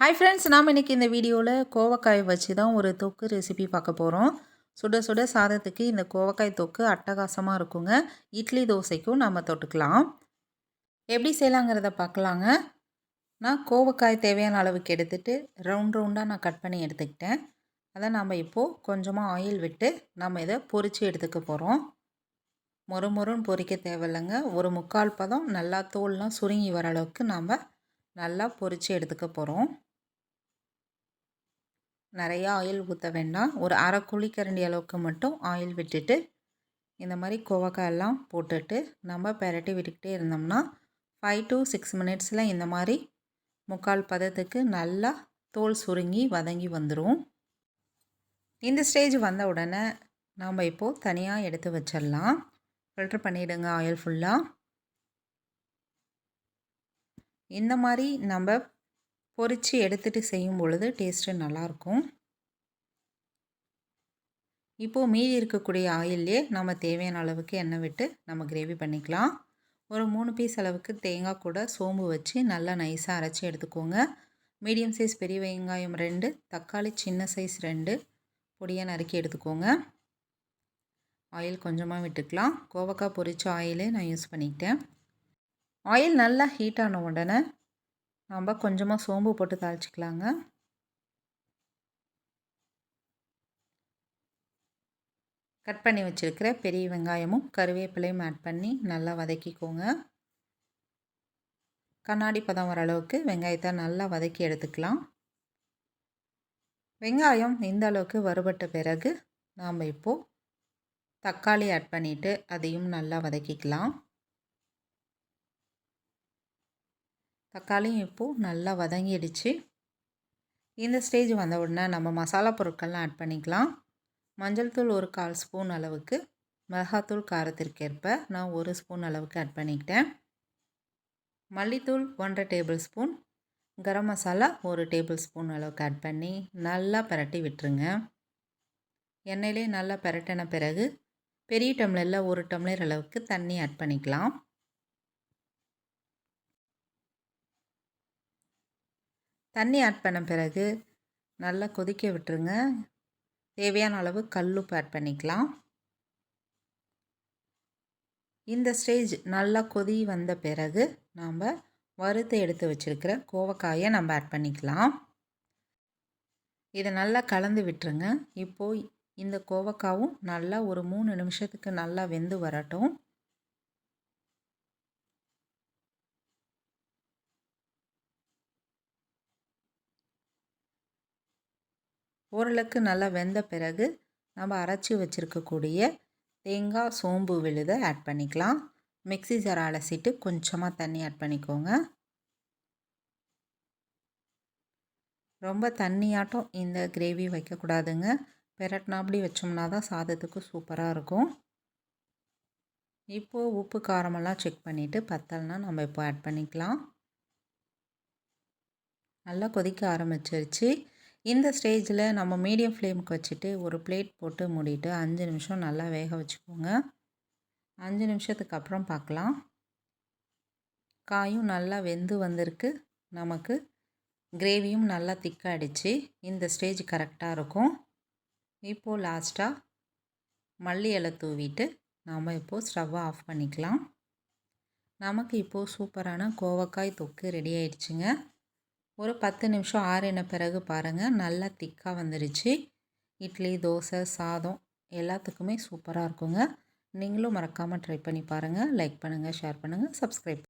Hi friends நாம் இன்றைக்கி இந்த வீடியோவில் கோவக்காய் வச்சு தான் ஒரு தொக்கு ரெசிபி பார்க்க போகிறோம் சுட சுட சாதத்துக்கு இந்த கோவக்காய் தொக்கு அட்டகாசமாக இருக்குங்க. இட்லி தோசைக்கும் நம்ம தொட்டுக்கலாம். எப்படி செய்யலாங்கிறத பார்க்கலாங்க. நான் கோவக்காய் தேவையான அளவுக்கு எடுத்துகிட்டு ரவுண்ட் ரவுண்டாக நான் கட் பண்ணி எடுத்துக்கிட்டேன். அதை நம்ம இப்போது கொஞ்சமாக ஆயில் விட்டு நம்ம இதை பொறிச்சு எடுத்துக்க போகிறோம் மொறு மொறுன்னு பொறிக்க தேவையில்லைங்க. ஒரு முக்கால் பதம் நல்லா தோல்லாம் சுருங்கி வர அளவுக்கு நாம் நல்லா பொறிச்சு எடுத்துக்க போகிறோம் நிறையா ஆயில் ஊற்ற வேண்டாம். ஒரு அரை குழிக்கரண்டி அளவுக்கு மட்டும் ஆயில் விட்டுட்டு இந்த மாதிரி கோவக்காயெல்லாம் போட்டுட்டு நம்ம பெரட்டி விட்டுக்கிட்டே இருந்தோம்னா ஃபைவ் டு சிக்ஸ் மினிட்ஸில் இந்த மாதிரி முக்கால் பதத்துக்கு நல்லா தோல் சுருங்கி வதங்கி வந்துடும் இந்த ஸ்டேஜ் வந்த உடனே நாம் இப்போது தனியாக எடுத்து வச்சிடலாம். ஃபில்ட்ரு பண்ணிவிடுங்க ஆயில் ஃபுல்லாக இந்த மாதிரி நம்ம பொறிச்சு எடுத்துகிட்டு செய்யும் பொழுது டேஸ்ட்டு நல்லாயிருக்கும் இப்போது மீதி இருக்கக்கூடிய ஆயிலே நம்ம தேவையான அளவுக்கு எண்ணெய் விட்டு நம்ம கிரேவி பண்ணிக்கலாம். ஒரு மூணு பீஸ் அளவுக்கு தேங்காய் கூட சோம்பு வச்சு நல்லா நைஸாக அரைச்சி எடுத்துக்கோங்க. மீடியம் சைஸ் பெரிய வெங்காயம் ரெண்டு தக்காளி சின்ன சைஸ் ரெண்டு பொடியாக நறுக்கி எடுத்துக்கோங்க. ஆயில் கொஞ்சமாக விட்டுக்கலாம். கோவக்காய் பொரிச்ச ஆயிலே நான் யூஸ் பண்ணிக்கிட்டேன். ஆயில் நல்லா ஹீட் ஆன உடனே நம்ம கொஞ்சமாக சோம்பு போட்டு தாளிச்சிக்கலாங்க. கட் பண்ணி வச்சுருக்கிற பெரிய வெங்காயமும் கருவேப்பிலையும் ஆட் பண்ணி நல்லா வதக்கிக்கோங்க. கண்ணாடி பதம் வர அளவுக்கு வெங்காயத்தை நல்லா வதக்கி எடுத்துக்கலாம். வெங்காயம் இந்த அளவுக்கு வறுபட்ட பிறகு நாம் இப்போது தக்காளி ஆட் பண்ணிவிட்டு அதையும் நல்லா வதக்கிக்கலாம். தக்காளியும் இப்போது நல்லா வதங்கிடுச்சு. இந்த ஸ்டேஜ் வந்த உடனே நம்ம மசாலா பொருட்கள்லாம் ஆட் பண்ணிக்கலாம். மஞ்சள் தூள் ஒரு கால் ஸ்பூன் அளவுக்கு மிளகாத்தூள் காரத்திற்கேற்ப நான் ஒரு ஸ்பூன் அளவுக்கு ஆட் பண்ணிக்கிட்டேன். மல்லித்தூள் ஒன்றரை டேபிள் ஸ்பூன் கரம் மசாலா ஒரு டேபிள் ஸ்பூன் அளவுக்கு ஆட் பண்ணி நல்லா பரட்டி விட்டுருங்க. எண்ணெயிலே நல்லா பரட்டின பிறகு பெரிய டம்ளரில் ஒரு டம்ளர் அளவுக்கு தண்ணி ஆட் பண்ணிக்கலாம். தண்ணி ஆட் பண்ண பிறகு நல்லா கொதிக்க விட்டுருங்க. தேவையான அளவு கல்லுப்பு ஆட் பண்ணிக்கலாம். இந்த ஸ்டேஜ் நல்லா கொதி வந்த பிறகு நாம் வறுத்து எடுத்து வச்சுருக்கிற கோவக்காயை நம்ம ஆட் பண்ணிக்கலாம். இதை நல்லா கலந்து விட்டுருங்க. இப்போது இந்த கோவக்காவும் நல்லா ஒரு மூணு நிமிஷத்துக்கு நல்லா வெந்து வரட்டும். ஓரளவுக்கு நல்லா வெந்த பிறகு நம்ம அரைச்சி வச்சுருக்கக்கூடிய தேங்காய் சோம்பு விழுதை ஆட் பண்ணிக்கலாம். மிக்சி ஜார் அலசிட்டு கொஞ்சமாக தண்ணி ஆட் பண்ணிக்கோங்க. ரொம்ப தண்ணியாட்டம் இந்த கிரேவி வைக்கக்கூடாதுங்க பெரட்னாப்படி வச்சோம்னா தான் சாதத்துக்கு சூப்பராக இருக்கும். இப்போது உப்பு காரமெல்லாம் செக் பண்ணிவிட்டு பத்தல்னா நம்ம இப்போ ஆட் பண்ணிக்கலாம். நல்லா கொதிக்க ஆரம்பிச்சிருச்சு. இந்த ஸ்டேஜில் நம்ம மீடியம் ஃப்ளேமுக்கு வச்சுட்டு ஒரு பிளேட் போட்டு மூடிட்டு அஞ்சு நிமிஷம் நல்லா வேக வச்சுக்கோங்க. அஞ்சு நிமிஷத்துக்கு அப்புறம் பார்க்கலாம் காயும் நல்லா வெந்து வந்திருக்கு. நமக்கு கிரேவியும் நல்லா திக்காகிடுச்சு இந்த ஸ்டேஜ் கரெக்டாக இருக்கும். இப்போது லாஸ்ட்டாக மல்லி இலை தூவிட்டு நாம் இப்போது ஸ்டவ்வை ஆஃப் பண்ணிக்கலாம். நமக்கு இப்போது சூப்பரான கோவக்காய் தொக்கு ரெடி ஆயிடுச்சுங்க. ஒரு பத்து நிமிஷம் ஆறின பிறகு பாருங்கள் நல்லா திக்காக வந்துடுச்சு இட்லி தோசை சாதம் எல்லாத்துக்குமே சூப்பராக இருக்குங்க. நீங்களும் மறக்காமல் ட்ரை பண்ணி பாருங்கள் லைக் பண்ணுங்கள் ஷேர் பண்ணுங்கள் சப்ஸ்கிரைப்